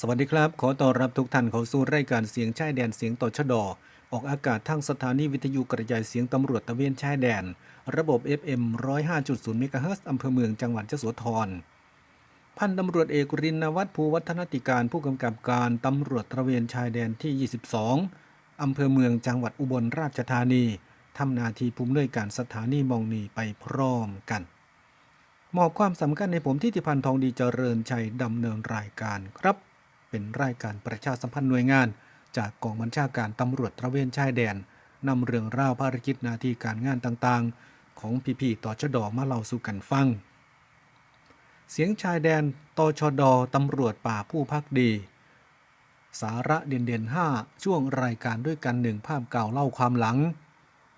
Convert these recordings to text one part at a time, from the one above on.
สวัสดีครับ ขอต้อนรับทุกท่านเข้าสู่รายการเสียงชายแดนเสียงต่อชะดอ ออกอากาศทางสถานีวิทยุกระจายเสียงตำรวจตะเวนชายแดน ระบบ FM 105.0เมกะเฮิรตซ์อำเภอเมืองจังหวัดยโสธร พันตำรวจเอกรินวัฒน์ภูวัฒนติการผู้กำกับการตำรวจตระเวนชายแดนที่ 22 อำเภอเมืองจังหวัดอุบลราชธานีทำนาทีผู้อำนวยการสถานีมองนีไปพร้อมกันมอบความสำคัญในผมที่ติพันธ์ทองดีเจริญชัยดำเนินรายการครับ เป็นรายการประชาสัมพันธ์หน่วยงาน จากกองบัญชาการตำรวจตระเวนชายแดนนำเรื่องราวภารกิจหนาทีการงานต่างๆ ของพี่ๆต่อชดอมาเล่าสู่กันฟัง เสียงชายแดนตชดตำรวจป่าผู้พักดี สาระเด่นๆ5ช่วงรายการด้วยกันหนึ่งภาพเก่าเล่าความหลัง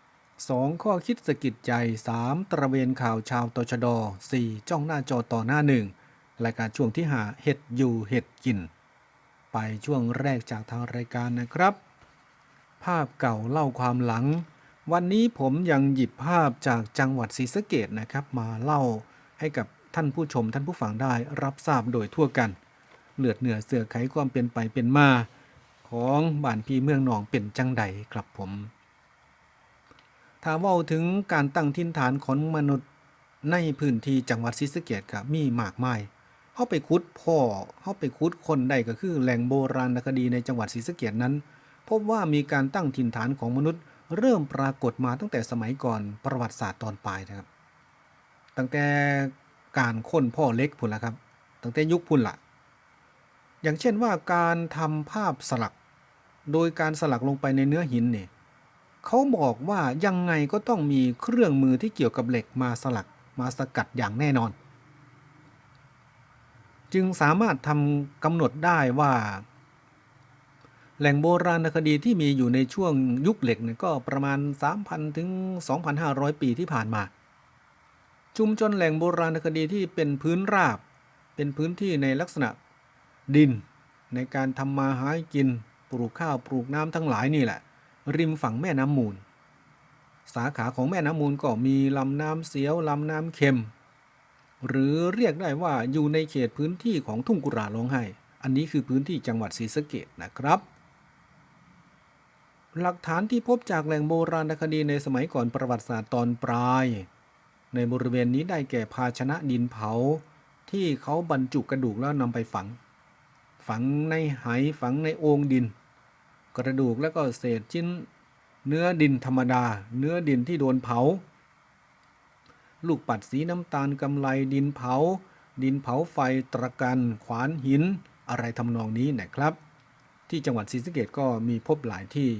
2. ข้อคิดสกิดใจ 3. ตระเวนข่าวชาวตชด 4. จ้องหน้าจอต่อหน้าหนึ่งรายการช่วงที่หาเห็ดอยู่เห็ดกิน ไปช่วงแรกจากทางรายการนะครับ ภาพเก่าเล่าความหลัง วันนี้ผมยังหยิบภาพจากจังหวัดศรีสะเกดนะครับ มาเล่าให้กับท่านผู้ชมท่านผู้ฟังได้รับทราบโดยทั่วกัน เลือดเหนือเสือไขความเป็นไปเป็นมา ของบ้านพี่เมืองหนองเป็นจังใดครับผมถ้าว่าถึงการตั้งถิ่นฐานของมนุษย์ในพื้นที่จังหวัดศรีสะเกดก็มีมากมาย เข้าไปคุดพ่อเข้าไปคุดคนใดก็คือแหล่งโบราณคดีในจังหวัดศรีสะเกดนั้น พบว่ามีการตั้งถิ่นฐานของมนุษย์ เริ่มปรากฏมาตั้งแต่สมัยก่อนประวัติศาสตร์ตอนปลายนะครับ ตั้งแต่การค้นพ่อเล็กพุ่นละครับ ตั้งแต่ยุคพุ่นละอย่างเช่นว่าการทำภาพสลัก โดยการสลักลงไปในเนื้อหินเนี่ยเขาบอกว่ายังไงก็ต้องมีเครื่องมือที่เกี่ยวกับเหล็กมาสลักมาสกัดอย่างแน่นอน จึงสามารถทำกำหนดได้ว่า แหล่งโบราณคดีที่มีอยู่ในช่วงยุคเหล็กเนี่ยก็ประมาณ 3,000 ถึง 2,500 ปีที่ผ่านมา ชุมชนแหล่งโบราณคดีที่เป็นพื้นราบ เป็นพื้นที่ในลักษณะดิน ในการทำมาหากิน ปลูกข้าวปลูกน้ำทั้งหลายนี่แหละ ริมฝั่งแม่น้ำมูล สาขาของแม่น้ำมูลก็มีลำน้ำเสียวลำน้ำเค็ม หรือเรียกได้ว่าอยู่ในเขตพื้นที่ของทุ่งกุราร้องไห้ อันนี้คือพื้นที่จังหวัดศรีสะเกดนะครับ หลักฐานที่พบจากแหล่งโบราณคดีในสมัยก่อนประวัติศาสตร์ตอนปลาย ในบริเวณนี้ได้แก่ภาชนะดินเผา ที่เขาบรรจุกระดูกแล้วนำไปฝัง ฝังในไหฝังในโอ่งดิน กระดูกแล้วก็เศษชิ้น เนื้อดินธรรมดา เนื้อดินที่โดนเผา ลูกปัดสีน้ำตาลกำไลดินเผา ดินเผาไฟตะกัน ขวานหิน อะไรทำนองนี้นะครับ ที่จังหวัดศรีสะเกดก็มีพบหลายที่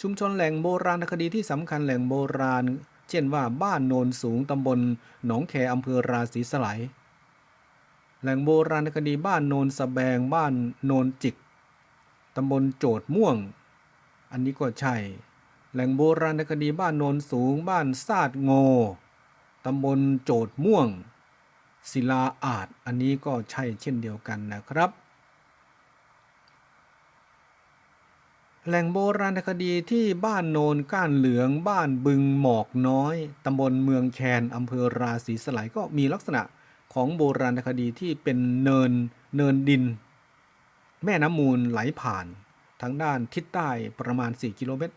ชุมชนแหล่งโบราณคดีที่สำคัญแหล่งโบราณ เช่นว่าบ้านโนนสูงตำบลหนองแคอำเภอราศีสไลยแหล่งโบราณคดีบ้านโนนสะแบงบ้านโนนจิกตำบลโจดม่วง อันนี้ก็ใช่ แหล่งโบราณคดีบ้านโนนสูงบ้านซาดโง ตำบลโจดม่วง ศิลาอาจ อันนี้ก็ใช่เช่นเดียวกันนะครับ แหล่งโบราณคดีที่บ้านโนนก้านเหลืองบ้านบึงหมอกน้อยตำบลเมืองแคนอำเภอราศีสไลยก็มีลักษณะของโบราณคดีที่เป็นเนินเนินดิน แม่น้ำมูลไหลผ่านทางด้านทิศใต้ประมาณ 4 กิโลเมตร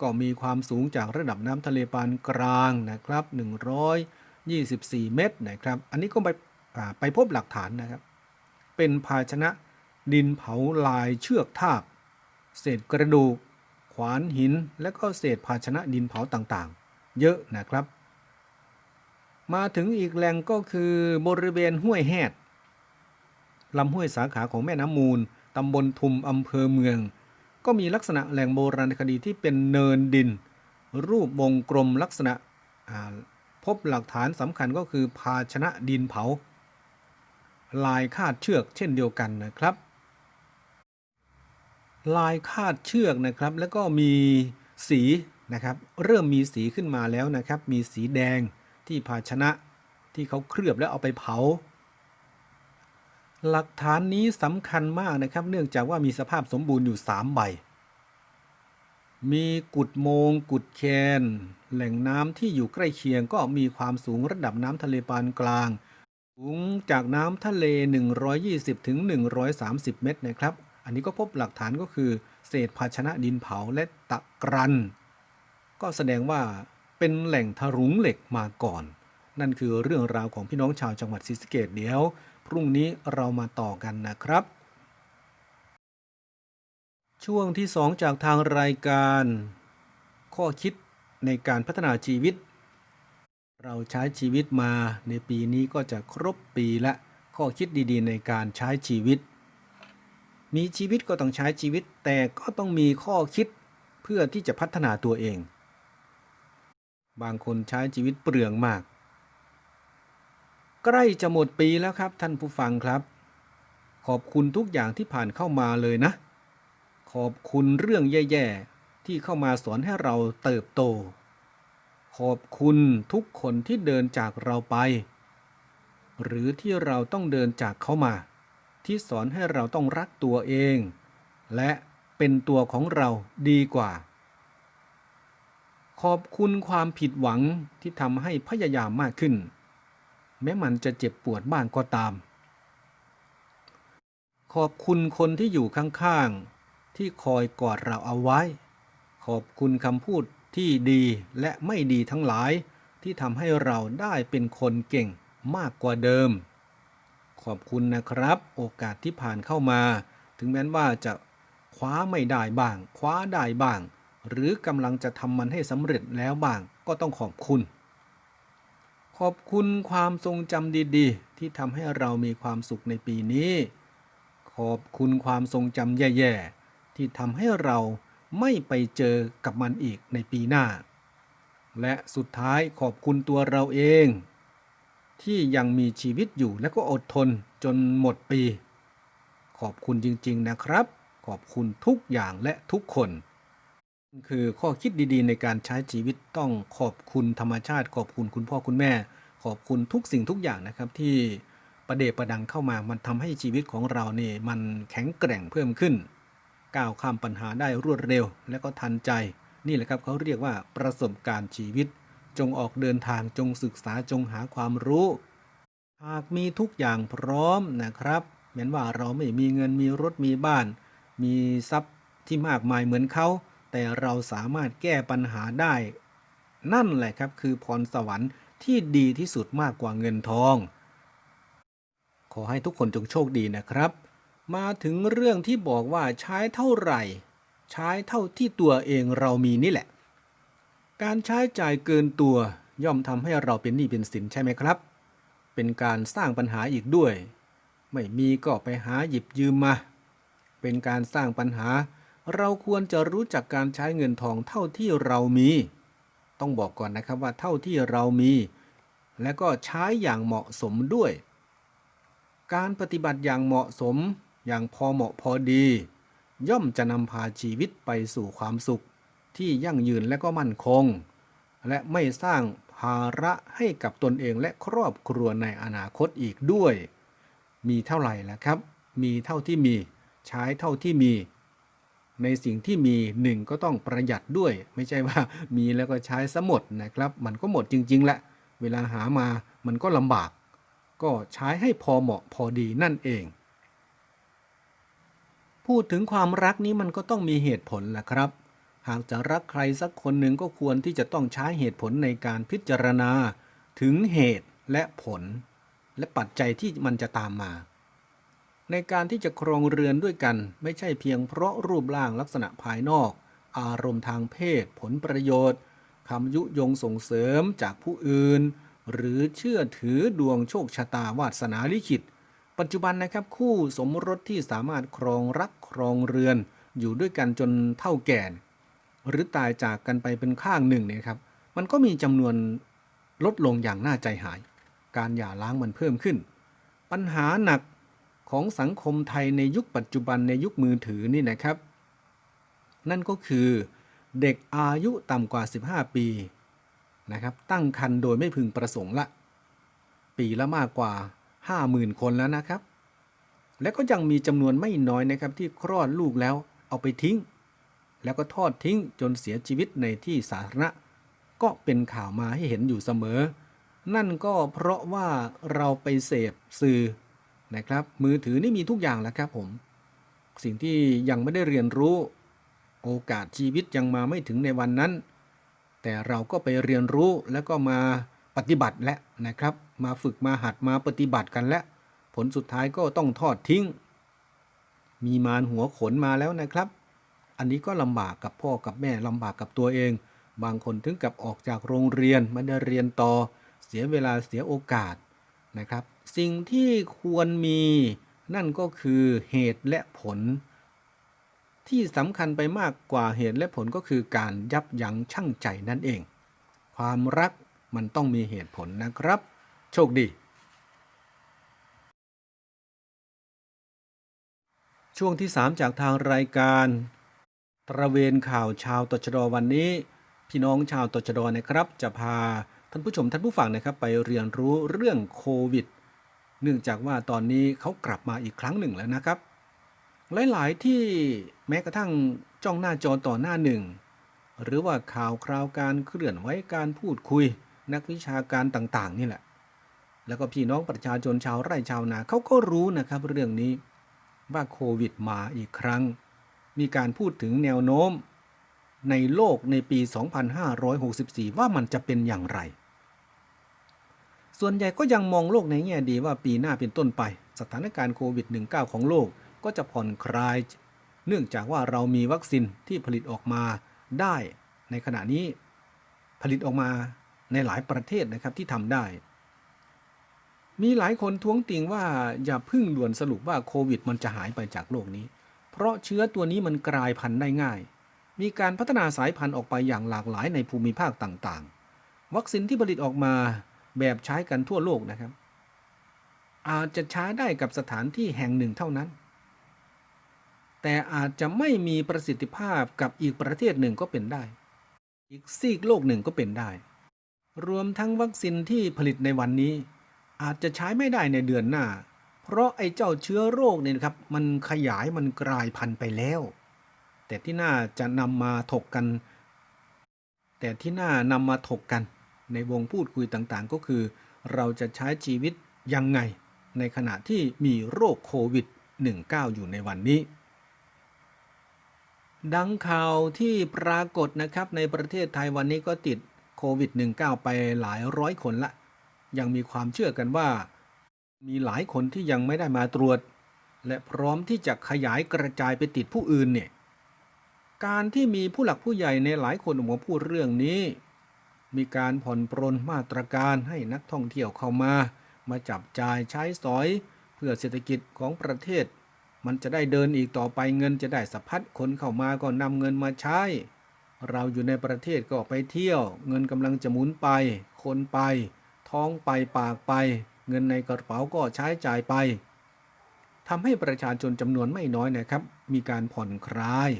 ก็มีความสูงจากระดับน้ำทะเลปานกลางนะครับ 124 เมตรนะครับ อันนี้ก็ไปไปพบหลักฐานนะครับ เป็นภาชนะดินเผาลายเชือกทาก เศษกระดูก ขวานหิน และก็เศษภาชนะดินเผาต่างๆ เยอะนะครับ มาถึงอีกแหล่งก็คือบริเวณห้วยแฮดลำห้วยสาขาของแม่น้ำมูลตำบลทุมอำเภอเมือง ก็มีลักษณะแหล่งโบราณคดีที่เป็นเนินดิน รูปวงกลมลักษณะพบหลักฐานสำคัญก็คือภาชนะดินเผา ลายคาดเชือกเช่นเดียวกันนะครับลายคาดเชือกนะครับ แล้วก็มีสีนะครับ เริ่มมีสีขึ้นมาแล้วนะครับ มีสีแดงที่ภาชนะที่เขาเคลือบแล้วเอาไปเผา หลักฐานนี้สำคัญมากนะครับ เนื่องจากว่ามีสภาพสมบูรณ์อยู่ 3 ใบ มีกุดโมง กุดแคน แหล่งน้ำที่อยู่ใกล้เคียงก็มีความสูงระดับน้ำทะเลปานกลาง สูงจากน้ำทะเล 120ถึง130 เมตรนะครับ อันนี้ก็พบหลักฐานก็คือ เศษภาชนะดินเผาและตะกรัน ก็แสดงว่าเป็นแหล่งทะรุงเหล็กมาก่อน นั่นคือเรื่องราวของพี่น้องชาวจังหวัดศรีสะเกดเดี๋ยว พรุ่งนี้เรามาต่อกันนะครับ ช่วงที่ 2 จากทางรายการ ข้อคิดในการพัฒนาชีวิต เราใช้ชีวิตมาในปีนี้ก็จะครบปีละข้อคิดดีๆ ในการใช้ชีวิต มีชีวิตก็ต้องใช้ชีวิต แต่ก็ต้องมีข้อคิดเพื่อที่จะพัฒนาตัวเอง บางคนใช้ชีวิตเปลืองมาก ใกล้จะหมดปีแล้วครับท่านผู้ฟังครับ ขอบคุณทุกอย่างที่ผ่านเข้ามาเลยนะ ขอบคุณเรื่องแย่ๆ ที่เข้ามาสอนให้เราเติบโต ขอบคุณทุกคนที่เดินจากเราไป หรือที่เราต้องเดินจากเขามา ที่สอนให้เราต้องรักตัวเอง และเป็นตัวของเราดีกว่า ขอบคุณความผิดหวังที่ทำให้พยายามมากขึ้น แม้มันจะเจ็บปวดบ้างก็ตาม ขอบคุณคนที่อยู่ข้างๆ ที่คอยกอดเราเอาไว้ ขอบคุณคำพูดที่ดีและไม่ดีทั้งหลาย ที่ทำให้เราได้เป็นคนเก่งมากกว่าเดิม ขอบคุณนะครับ โอกาสที่ผ่านเข้ามา ถึงแม้ว่าจะคว้าไม่ได้บ้าง คว้าได้บ้าง หรือกำลังจะทำมันให้สำเร็จแล้วบ้างก็ต้องขอบคุณ อบคุณความทรงจำดีๆ ที่ทำให้เรามีความสุขในปีนี้ ขอบคุณความทรงจำแย่ๆ ที่ทำให้เราไม่ไปเจอกับมันอีกในปีหน้า และสุดท้ายขอบคุณตัวเราเอง ที่ยังมีชีวิตอยู่และก็อดทนจนหมดปี ขอบคุณจริงๆนะครับ ขอบคุณทุกอย่างและทุกคน คือข้อคิดดีๆ ในการใช้ชีวิตต้องขอบคุณธรรมชาติ ขอบคุณคุณพ่อคุณแม่ ขอบคุณทุกสิ่งทุกอย่างนะครับ ที่ประเดประดังเข้ามามันทำให้ชีวิตของเราเนี่ยมันแข็งแกร่งเพิ่มขึ้น ก้าวข้ามปัญหาได้รวดเร็ว และก็ทันใจ นี่แหละครับเขาเรียกว่าประสบการณ์ชีวิต จงออกเดินทางจงศึกษาจงหาความรู้ หากมีทุกอย่างพร้อมนะครับแม้นว่าเราไม่มีเงินมีรถมีบ้าน มีทรัพย์ที่มากมายเหมือนเขา แต่เราสามารถแก้ปัญหาได้ นั่นแหละครับคือพรสวรรค์ที่ดีที่สุดมากกว่าเงินทอง ขอให้ทุกคนจงโชคดีนะครับ มาถึงเรื่องที่บอกว่าใช้เท่าไหร่ ใช้เท่าที่ตัวเองเรามีนี่แหละ การใช้จ่ายเกินตัวย่อมทำให้เราเป็นหนี้เป็นสินใช่ไหมครับ เป็นการสร้างปัญหาอีกด้วย ไม่มีก็ไปหาหยิบยืมมา เป็นการสร้างปัญหา เราควรจะรู้จักการใช้เงินทองเท่าที่เรามี ต้องบอกก่อนนะครับว่าเท่าที่เรามี และก็ใช้อย่างเหมาะสมด้วย การปฏิบัติอย่างเหมาะสม อย่างพอเหมาะพอดี ย่อมจะนำพาชีวิตไปสู่ความสุข ที่ยั่งยืนและก็มั่นคง และไม่สร้างภาระให้กับตนเองและครอบครัวในอนาคตอีกด้วย มีเท่าไหร่ล่ะครับ มีเท่าที่มี ใช้เท่าที่มี ในสิ่งที่มีหนึ่งก็ต้องประหยัดด้วย ไม่ใช่ว่ามีแล้วก็ใช้ซะหมดนะครับ มันก็หมดจริงๆแหละเวลาหามามันก็ลำบาก ก็ใช้ให้พอเหมาะพอดีนั่นเอง พูดถึงความรักนี้มันก็ต้องมีเหตุผลแหละครับ หากจะรักใครสักคนหนึ่งก็ควรที่จะต้องใช้เหตุผลในการพิจารณา ถึงเหตุและผล และปัจจัยที่มันจะตามมา ในการที่จะครองเรือนด้วยกัน ไม่ใช่เพียงเพราะรูปร่างลักษณะภายนอก อารมณ์ทางเพศ ผลประโยชน์คำยุยงส่งเสริมจากผู้อื่น หรือเชื่อถือดวงโชคชะตาวาสนาลิขิต ปัจจุบันนะครับคู่สมรสที่สามารถครองรักครองเรือน อยู่ด้วยกันจนเท่าแก่หรือตายจากกันไปเป็นข้างหนึ่งเนี่ยครับ มันก็มีจำนวนลดลงอย่างน่าใจหาย การหย่าร้างมันเพิ่มขึ้น ปัญหาหนัก ของสังคมไทยในยุคปัจจุบันในยุคมือถือนี่นะครับ นั่นก็คือเด็กอายุต่ำกว่า 15 ปีนะครับตั้งครรภ์โดยไม่พึงประสงค์ละ ปีละมากกว่า 50,000 คนแล้วนะครับ และก็ยังมีจำนวนไม่น้อยนะครับที่คลอดลูกแล้วเอาไปทิ้ง แล้วก็ทอดทิ้งจนเสียชีวิตในที่สาธารณะ ก็เป็นข่าวมาให้เห็นอยู่เสมอ นั่นก็เพราะว่าเราไปเสพสื่อ นะครับ มือถือนี่มีทุกอย่างแล้วครับผม สิ่งที่ยังไม่ได้เรียนรู้ โอกาสชีวิตยังมาไม่ถึงในวันนั้น แต่เราก็ไปเรียนรู้แล้วก็มาปฏิบัติแล้วนะครับ มาฝึกมาหัดมาปฏิบัติกันแล้วผลสุดท้ายก็ต้องทอดทิ้ง มีมารหัวขนมาแล้วนะครับ อันนี้ก็ลำบากกับพ่อกับแม่ลำบากกับตัวเอง บางคนถึงกับออกจากโรงเรียนไม่ได้เรียนต่อ เสียเวลาเสียโอกาสนะครับ สิ่งที่ควรมี นั่นก็คือเหตุและผล ที่สำคัญไปมากกว่าเหตุและผลก็คือการยับยั้งชั่งใจนั่นเอง ความรักมันต้องมีเหตุผลนะครับ โชคดี ช่วงที่ 3 จากทางรายการ ตระเวนข่าวชาวตชดวันนี้ พี่น้องชาวตชดนะครับ จะพาท่านผู้ชมท่านผู้ฟังนะครับ ไปเรียนรู้เรื่องโควิด เนื่องจากว่าตอนนี้เขากลับมาอีกครั้งหนึ่งแล้วนะครับ หลายๆ ที่แม้กระทั่งจ้องหน้าจอต่อหน้าหนึ่ง หรือว่าข่าวคราวการเคลื่อนไหวการพูดคุย นักวิชาการต่างๆ นี่แหละ แล้วก็พี่น้องประชาชนชาวไร่ชาวนาเขาก็รู้นะครับเรื่องนี้ว่าโควิดมาอีกครั้ง มีการพูดถึงแนวโน้ม ในโลกในปี 2564 ว่ามันจะเป็นอย่างไร ส่วนใหญ่ก็ยังมองโลกในแง่ดีว่าปีหน้าเป็นต้นไป สถานการณ์โควิด -19 ของโลกก็จะผ่อนคลาย เนื่องจากว่าเรามีวัคซีนที่ผลิตออกมาได้ในขณะนี้ผลิตออกมาในหลายประเทศนะครับที่ทำได้ มีหลายคนท้วงติงว่าอย่าพึ่งด่วนสรุปว่าโควิด มันจะหายไปจากโลกนี้ เพราะเชื้อตัวนี้มันกลายพันธุ์ได้ง่าย มีการพัฒนาสายพันธุ์ออกไปอย่างหลากหลายในภูมิภาคต่างๆ วัคซีนที่ผลิตออกมา แบบใช้กันทั่วโลกนะครับ อาจจะใช้ได้กับสถานที่แห่งหนึ่งเท่านั้น แต่อาจจะไม่มีประสิทธิภาพกับอีกประเทศหนึ่งก็เป็นได้ อีกซีกโลกหนึ่งก็เป็นได้ รวมทั้งวัคซีนที่ผลิตในวันนี้ อาจจะใช้ไม่ได้ในเดือนหน้า เพราะไอ้เจ้าเชื้อโรคเนี่ยนะครับ มันขยายมันกลายพันธุ์ไปแล้ว แต่ที่น่าจะนำมาถกกัน แต่ที่น่านำมาถกกัน ในวงพูดคุยต่างๆ ก็คือ เราจะใช้ชีวิตยังไง ในขณะที่มีโรคโควิด -19 อยู่ในวันนี้ ดังข่าวที่ปรากฏนะครับในประเทศไทยวันนี้ก็ติดโควิด -19 ไปหลายร้อยคนละ ยังมีความเชื่อกันว่า มีหลายคนที่ยังไม่ได้มาตรวจ และพร้อมที่จะขยายกระจายไปติดผู้อื่นเนี่ยการที่มีผู้หลักผู้ใหญ่ในหลายคนออกมาพูดเรื่องนี้ มีการผ่อนปรนมาตรการให้นักท่องเที่ยวเข้ามา มาจับจ่ายใช้สอย เพื่อเศรษฐกิจของประเทศ มันจะได้เดินอีกต่อไปเงินจะได้สะพัดคนเข้ามาก็นำเงินมาใช้ เราอยู่ในประเทศก็ไปเที่ยว เงินกำลังจะหมุนไป คนไป ท้องไปปากไป เงินในกระเป๋าก็ใช้จ่ายไปทำให้ประชาชนจำนวนไม่น้อยนะครับ มีการผ่อนคลาย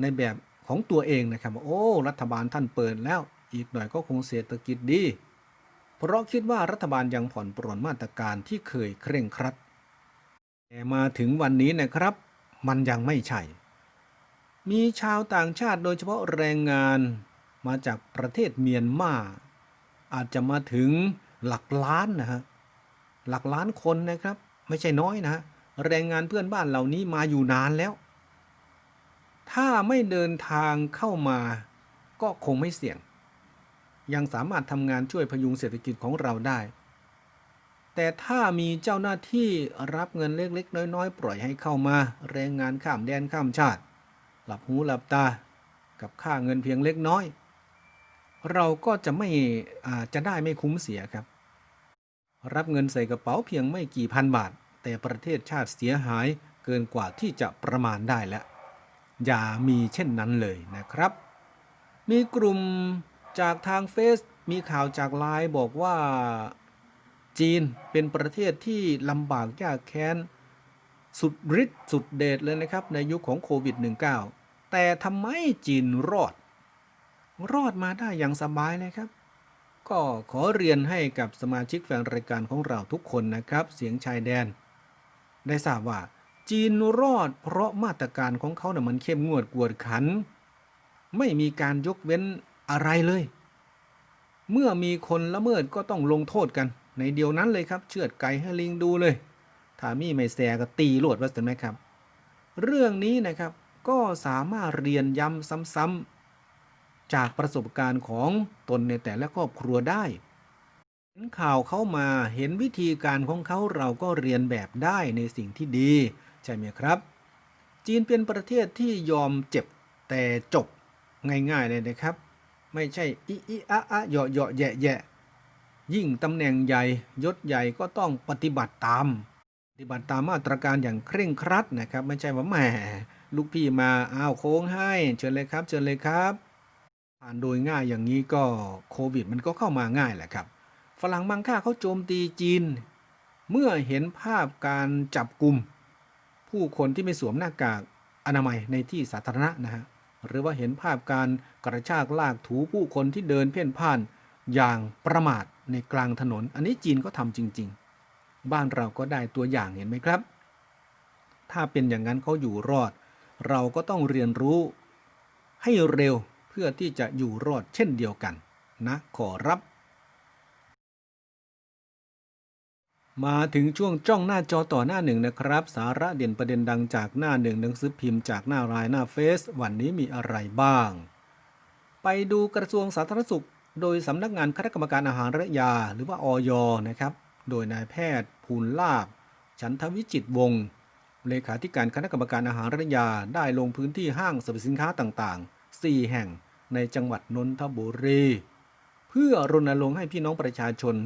ในแบบ ของตัวเองนะครับว่าโอ้รัฐบาลท่านเปิดแล้ว อีกหน่อยก็คงเศรษฐกิจดี เพราะคิดว่ารัฐบาลยังผ่อนปรนมาตรการที่เคยเคร่งครัด แต่มาถึงวันนี้นะครับ มันยังไม่ใช่ มีชาวต่างชาติโดยเฉพาะแรงงานมาจากประเทศเมียนมา อาจจะมาถึงหลักล้านนะฮะหลักล้านคนนะครับ ไม่ใช่น้อยนะฮะแรงงานเพื่อนบ้านเหล่านี้มาอยู่นานแล้ว ถ้าไม่เดินทางเข้ามา ก็คงไม่เสี่ยง ยังสามารถทำงานช่วยพยุงเศรษฐกิจของเราได้ แต่ถ้ามีเจ้าหน้าที่รับเงินเล็กๆ น้อยๆ ปล่อยให้เข้ามา แรงงานข้ามแดนข้ามชาติ หลับหูหลับตา กับค่าเงินเพียงเล็กน้อย เราก็จะไม่จะได้ไม่คุ้มเสียครับ รับเงินใส่กระเป๋าเพียงไม่กี่พันบาท แต่ประเทศชาติเสียหายเกินกว่าที่จะประมาณได้แล้ว อย่ามีเช่นนั้นเลยนะครับ มีกลุ่มจากทางเฟซมีข่าวจากไลน์บอกว่าจีนเป็นประเทศที่ลำบากยากแค้น สุดฤทธิ์สุดเดชเลยนะครับ ในยุคของโควิด -19 แต่ทำไมจีนรอด รอดมาได้อย่างสบายเลยครับ ก็ขอเรียนให้กับสมาชิกแฟนรายการของเราทุกคนนะครับ เสียงชายแดน ได้ทราบว่า จีนรอดเพราะมาตรการของเขาเนี่ยมันเข้มงวดกวดขัน ไม่มีการยกเว้นอะไรเลย เมื่อมีคนละเมิดก็ต้องลงโทษกัน ในเดียวนั้นเลยครับ เชือดไก่ให้ลิงดูเลยถ้ามีไม่แซก็ตีโลดว่าสนไหมครับ เรื่องนี้นะครับก็สามารถเรียนย้ำซ้ำๆจากประสบการณ์ของตนในแต่ละครอบครัวได้เห็นข่าวเข้ามาเห็นวิธีการของเขาเราก็เรียนแบบได้ในสิ่งที่ดี ใช่ไหมครับ จีนเป็นประเทศที่ยอมเจ็บแต่จบง่ายๆเลยนะครับ ไม่ใช่อิอิอะอะเหยาะเหยาะแยะแยะยิ่งตำแหน่งใหญ่ยศใหญ่ก็ต้องปฏิบัติตาม ปฏิบัติตามมาตรการอย่างเคร่งครัดนะครับ ไม่ใช่ว่าแหมลูกพี่มาอ้าวโค้งให้เชิญเลยครับเชิญเลยครับผ่านโดยง่ายอย่างนี้ก็โควิดมันก็เข้ามาง่ายแหละครับ ฝรั่งมังค่าเขาโจมตีจีน เมื่อเห็นภาพการจับกลุ่ม ผู้คนที่ไม่สวมหน้ากากอนามัยในที่สาธารณะนะฮะหรือว่าเห็นภาพการกระชากลากถูผู้คนที่เดินเพ่นพ่านอย่างประมาทในกลางถนน อันนี้จีนก็ทำจริง ๆ บ้านเราก็ได้ตัวอย่างเห็นไหมครับ ถ้าเป็นอย่างนั้นเขาอยู่รอด เราก็ต้องเรียนรู้ให้เร็วเพื่อที่จะอยู่รอดเช่นเดียวกันนะขอรับ มาถึงช่วงจ้องหน้าจอต่อหน้าหนึ่งนะครับ สาระเด่นประเด็นดังจากหน้าหนึ่งหนังสือพิมพ์จากหน้ารายหน้าเฟซวันนี้มีอะไรบ้าง ไปดูกระทรวงสาธารณสุข โดยสำนักงานคณะกรรมการอาหารและยา หรือว่าออยนะครับ โดยนายแพทย์ภูลลาบฉันทวิจิตวงศ์เลขาธิการคณะกรรมการอาหารและยาได้ลงพื้นที่ห้างสรรพสินค้าต่างๆ 4 แห่งในจังหวัดนนทบุรี เพื่อรณรงค์ให้พี่น้องประชาชน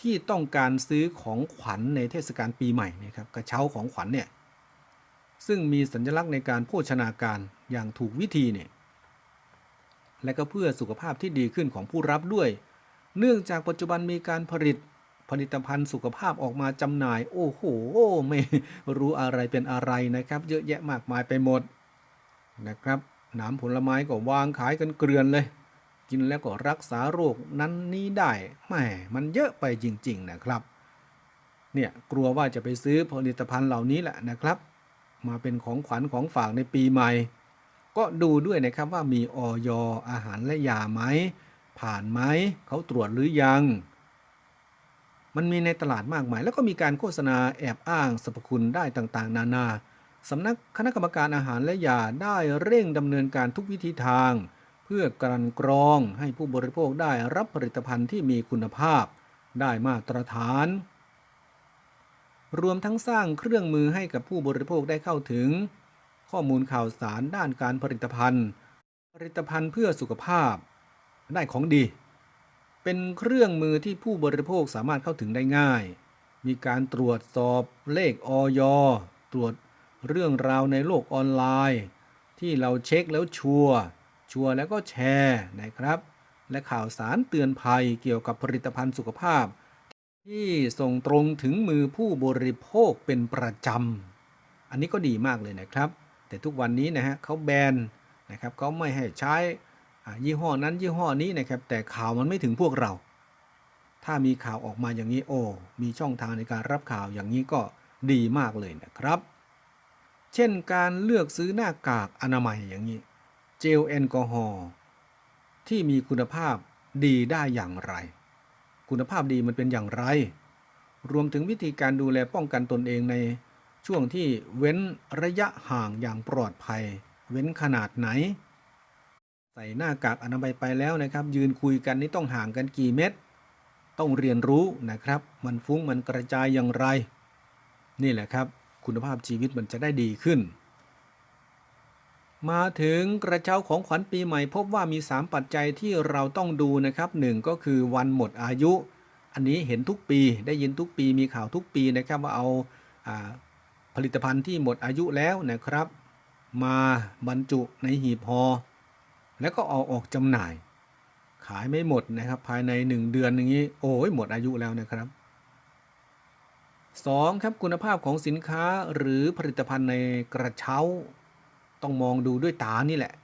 ที่ต้องการซื้อของขวัญในเทศกาลปีใหม่นะครับกระเช้าของขวัญเนี่ยซึ่งมีสัญลักษณ์ในการโภชนาการอย่างถูกวิธีเนี่ยและก็เพื่อสุขภาพที่ดีขึ้นของผู้รับด้วย เนื่องจากปัจจุบันมีการผลิตผลิตภัณฑ์สุขภาพออกมาจำหน่าย โอ้โห ไม่รู้อะไรเป็นอะไรนะครับ เยอะแยะมากมายไปหมดนะครับ น้ำผลไม้ก็วางขายกันเกลือนเลย กินแล้วก็รักษาโรคนั้นนี้ได้แหมมันเยอะไปจริง ๆนะครับ เนี่ยกลัวว่าจะไปซื้อผลิตภัณฑ์เหล่านี้แหละนะครับ มาเป็นของขวัญของฝากในปีใหม่ ก็ดูด้วยนะครับว่ามีออยอาหารและยาไหมผ่านไหมเขาตรวจหรือยัง มันมีในตลาดมากมาย แล้วก็มีการโฆษณาแอบอ้างสรรพคุณได้ต่างๆ นานาสำนักคณะกรรมการอาหารและยาได้เร่งดำเนินการทุกวิธีทาง เพื่อกลั่นกรองให้ผู้บริโภคได้รับผลิตภัณฑ์ที่มีคุณภาพ ได้มาตรฐาน รวมทั้งสร้างเครื่องมือให้กับผู้บริโภคได้เข้าถึง ข้อมูลข่าวสารด้านการผลิตภัณฑ์ ผลิตภัณฑ์เพื่อสุขภาพ ได้ของดี เป็นเครื่องมือที่ผู้บริโภคสามารถเข้าถึงได้ง่าย มีการตรวจสอบเลขออยตรวจเรื่องราวในโลกออนไลน์ ที่เราเช็คแล้วชัวร์ ชัวร์แล้วก็แชร์นะครับ และข่าวสารเตือนภัยเกี่ยวกับผลิตภัณฑ์สุขภาพ ที่ส่งตรงถึงมือผู้บริโภคเป็นประจำ อันนี้ก็ดีมากเลยนะครับ แต่ทุกวันนี้นะฮะเขาแบนนะครับเขาไม่ให้ใช้ยี่ห้อนั้นยี่ห้อนี้นะครับ แต่ข่าวมันไม่ถึงพวกเรา ถ้ามีข่าวออกมาอย่างนี้โอ้มีช่องทางในการรับข่าวอย่างนี้ก็ดีมากเลยนะครับ เช่นการเลือกซื้อหน้ากากอนามัยอย่างนี้ ลแอลกอฮอล์ที่มีคุณภาพดีได้อย่างไร คุณภาพดีมันเป็นอย่างไร รวมถึงวิธีการดูแลป้องกันตนเองในช่วงที่เว้นระยะห่างอย่างปลอดภัย เว้นขนาดไหน ใส่หน้ากากอนามัยไปแล้วนะครับ ยืนคุยกันนี่ต้องห่างกันกี่เมตร ต้องเรียนรู้นะครับ มันฟุ้งมันกระจายอย่างไร นี่แหละครับ คุณภาพชีวิตมันจะได้ดีขึ้น มาถึงกระเช้าของขวัญปีใหม่พบว่ามี 3 ปัจจัยที่เราต้องดูนะครับหนึ่งก็คือวันหมดอายุ อันนี้เห็นทุกปีได้ยินทุกปีมีข่าวทุกปีนะครับว่าเอาอาผลิตภัณฑ์ที่หมดอายุแล้วนะครับ มาบรรจุในหีบห่อแล้วก็เอาออกจำหน่าย ขายไม่หมดนะครับ ภายใน 1 เดือนอย่างนี้ โอ้ยหมดอายุแล้วนะครับ 2. ครับคุณภาพของสินค้าหรือผลิตภัณฑ์ในกระเช้า ต้องมองดูด้วยตานี่แหละ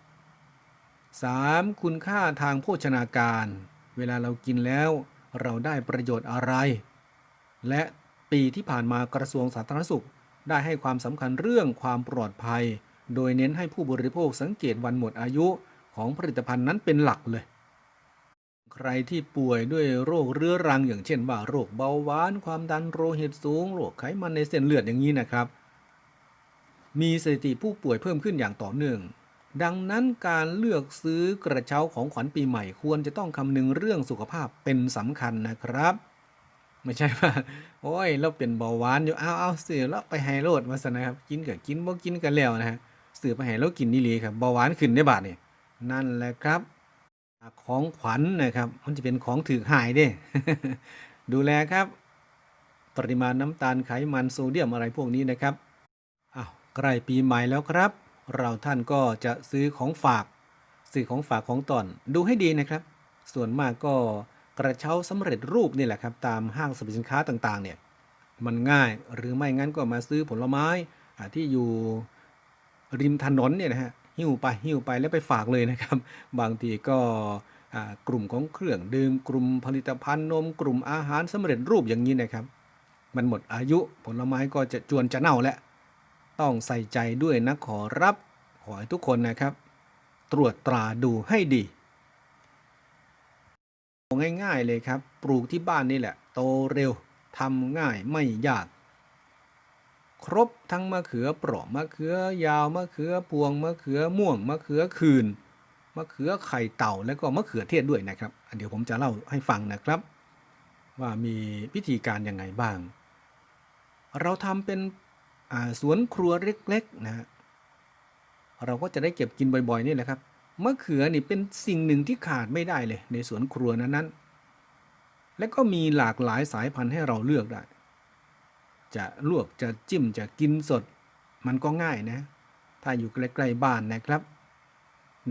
3. คุณค่าทางโภชนาการ เวลาเรากินแล้ว เราได้ประโยชน์อะไร และปีที่ผ่านมากระทรวงสาธารณสุข ได้ให้ความสำคัญเรื่องความปลอดภัย โดยเน้นให้ผู้บริโภคสังเกตวันหมดอายุของผลิตภัณฑ์นั้นเป็นหลักเลย ใครที่ป่วยด้วยโรคเรื้อรังอย่างเช่นว่าโรคเบาหวาน ความดันโลหิตสูง โรคไขมันในเส้นเลือดอย่างนี้นะครับ มีสถิติผู้ป่วยเพิ่มขึ้นอย่างต่อเนื่อง ดังนั้นการเลือกซื้อกระเช้าของขวัญปีใหม่ควรจะต้องคำนึงเรื่องสุขภาพเป็นสำคัญนะครับ ไม่ใช่ว่าโอ้ยเราเป็นเบาหวานอยู่เอาเอาเสือแล้วไปไฮโลดมาสนะครับ กินกับกินบ่กินกันแล้วนะฮะสือไปไฮโลดกินนี่เลยครับเบาหวานขึ้นได้บาทนี่นั่นแหละครับ ของขวัญนะครับ มันจะเป็นของถือหายเด้ดูแลครับ ปริมาณน้ำตาลไขมันโซเดียมอะไรพวกนี้นะครับ ใกล้ปีใหม่แล้วครับ เราท่านก็จะซื้อของฝาก ซื้อของฝากของตอนดูให้ดีนะครับ ส่วนมากก็กระเช้าสำเร็จรูปนี่แหละครับ ตามห้างสรรพสินค้าต่างๆ เนี่ย มันง่ายหรือไม่งั้นก็มาซื้อผลไม้ที่อยู่ริมถนนเนี่ยนะฮะหิ้วไปหิ้วไปแล้วไปฝากเลยนะครับ บางทีก็กลุ่มของเครื่องดื่มกลุ่มผลิตภัณฑ์นมกลุ่มอาหารสำเร็จรูปอย่างนี้นะครับ มันหมดอายุผลไม้ก็จะจวนจะเน่าแล้ว ต้องใส่ใจด้วยนะขอรับ ขอให้ทุกคนนะครับ ตรวจตราดูให้ดีง่ายๆเลยครับ ปลูกที่บ้านนี่แหละ โตเร็วทำง่ายไม่ยาก ครบทั้งมะเขือเปราะมะเขือยาวมะเขือพวงมะเขือม่วงมะเขือคืนมะเขือไข่เต่าแล้วก็มะเขือเทศด้วยนะครับเดี๋ยวผมจะเล่าให้ฟังนะครับ ว่ามีวิธีการยังไงบ้าง เราทำเป็น สวนครัวเล็กๆนะฮะเราก็จะได้เก็บกินบ่อยๆนี่แหละครับ มะเขือนี่เป็นสิ่งหนึ่งที่ขาดไม่ได้เลย ในสวนครัวนั้นๆ และก็มีหลากหลายสายพันธุ์ให้เราเลือกได้ จะลวกจะจิ้มจะกินสด มันก็ง่ายนะ ถ้าอยู่ใกล้ๆบ้านนะครับ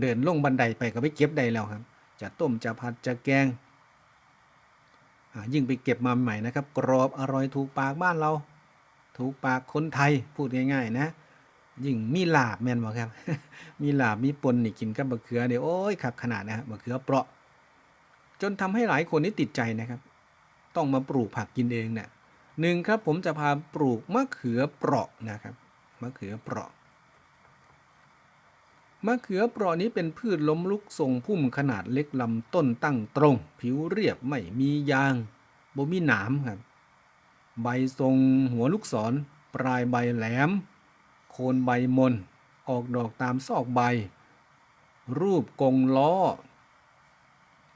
เดินลงบันไดไปก็ไปเก็บได้แล้วครับ จะต้มจะผัดจะแกงยิ่งไปเก็บมาใหม่นะครับ กรอบอร่อยถูกปากบ้านเรา ถูกปากคนไทยพูดง่ายๆนะยิ่งมีลาบแม่นบ่ครับ มีลาบมีปนนี่กินกับมะเขือเดี๋ยวโอ้ยขับขนาดนะฮะมะเขือเปราะ จนทำให้หลายคนนี่ติดใจนะครับ ต้องมาปลูกผักกินเองเนี่ยหนึ่งครับผมจะพาปลูกมะเขือเปราะนะครับมะเขือเปราะมะเขือเปราะนี้เป็นพืชล้มลุกทรงพุ่มขนาดเล็กลำต้นตั้งตรง ผิวเรียบไม่มียางบ่มีหนามครับ ใบทรงหัวลูกศร ปลายใบแหลม โคนใบมน ออกดอกตามซอกใบ รูปกงล้อ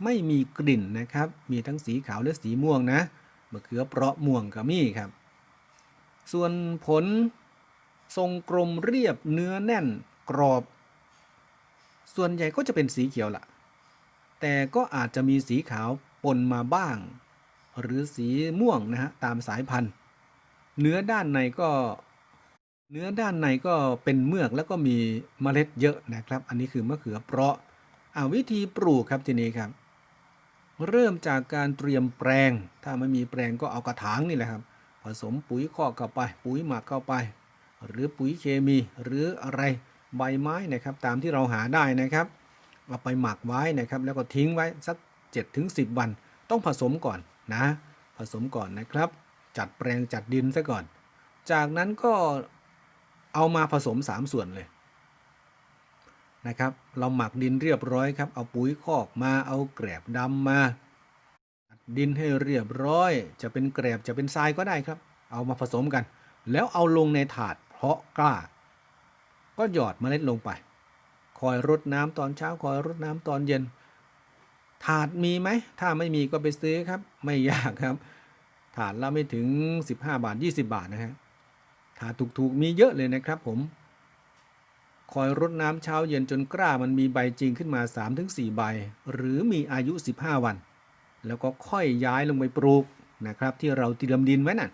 ไม่มีกลิ่นนะครับ มีทั้งสีขาวและสีม่วงนะมะเขือเปราะม่วงก็มีครับ ส่วนผลทรงกลมเรียบเนื้อแน่นกรอบ ส่วนใหญ่ก็จะเป็นสีเขียวละแต่ก็อาจจะมีสีขาวปนมาบ้าง หรือสีม่วงนะฮะตามสายพันธุ์ เนื้อด้านในก็เนื้อด้านในก็เป็นเมือกแล้วก็มีเมล็ดเยอะนะครับ อันนี้คือมะเขือเปราะอาวิธีปลูกครับทีนี้ครับ เริ่มจากการเตรียมแปลง ถ้าไม่มีแปลงก็เอากระถางนี่แหละครับ ผสมปุ๋ยคอกเข้าไป ปุ๋ยหมักเข้าไป หรือปุ๋ยเคมีหรืออะไรใบไม้นะครับ ตามที่เราหาได้นะครับเอาไปหมักไว้นะครับ แล้วก็ทิ้งไว้สัก7ถึง10 วัน ต้องผสมก่อน นะ ผสมก่อนนะครับ จัดแปลงจัดดินซะก่อน จากนั้นก็เอามาผสม 3 ส่วนเลยนะครับ เราหมักดินเรียบร้อยครับ เอาปุ๋ยคอกมา เอาแกลบดำมาจัดดินให้เรียบร้อย จะเป็นแกลบจะเป็นทรายก็ได้ครับ เอามาผสมกัน แล้วเอาลงในถาดเพาะกล้า ก็หยอดเมล็ดลงไป คอยรดน้ำตอนเช้า คอยรดน้ำตอนเย็น ถาดมีไหม ถ้าไม่มีก็ไปซื้อครับ ไม่ยากครับ ถาดละไม่ถึง 15 บาท 20 บาทนะครับถาดถูกๆมีเยอะเลยนะครับผม คอยรดน้ำเช้าเย็นจนกล้ามันมีใบจริงขึ้นมา 3-4 ใบ หรือมีอายุ 15 วัน แล้วก็ค่อยย้ายลงไปปลูกนะครับ ที่เราเตรียมดินไว้นั่น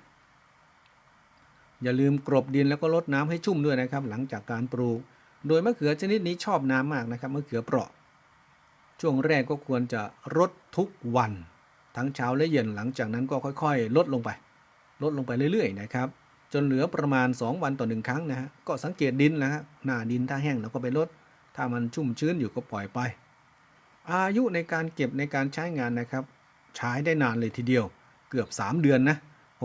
อย่าลืมกรบดินแล้วก็รดน้ำให้ชุ่มด้วยนะครับ หลังจากการปลูก โดยมะเขือชนิดนี้ชอบน้ำมากนะครับมะเขือเปราะ ช่วงแรกก็ควรจะรดทุกวัน ทั้งเช้าและเย็นหลังจากนั้นก็ค่อยๆ ลดลงไป ลดลงไปเรื่อยๆนะครับ จนเหลือประมาณ 2 วันต่อหนึ่งครั้งนะฮะก็สังเกตดินนะฮะหน้าดินถ้าแห้งเราก็ไปลด ถ้ามันชุ่มชื้นอยู่ก็ปล่อยไป อายุในการเก็บในการใช้งานนะครับ ใช้ได้นานเลยทีเดียว เกือบ 3 เดือนนะ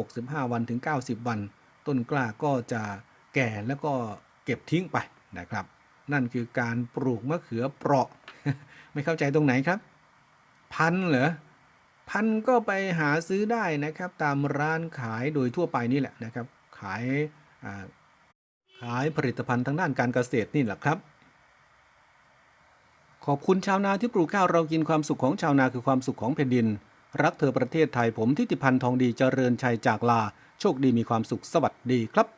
65 วันถึง 90 วัน ต้นกล้าก็จะแก่แล้วก็เก็บทิ้งไปนะครับ นั่นคือการปลูกมะเขือเปราะ ไม่เข้าใจตรงไหนครับ พันเหรอพันก็ไปหาซื้อได้นะครับ ตามร้านขายโดยทั่วไปนี่แหละนะครับ ขายขายผลิตภัณฑ์ทางด้านการเกษตรนี่แหละครับ ขอบคุณชาวนาที่ปลูกข้าวเรากินความสุขของชาวนาคือความสุขของแผ่นดิน รักเธอประเทศไทยผมทิติพันธ์ทองดีเจริญชัยจากลา โชคดีมีความสุขสวัสดีครับ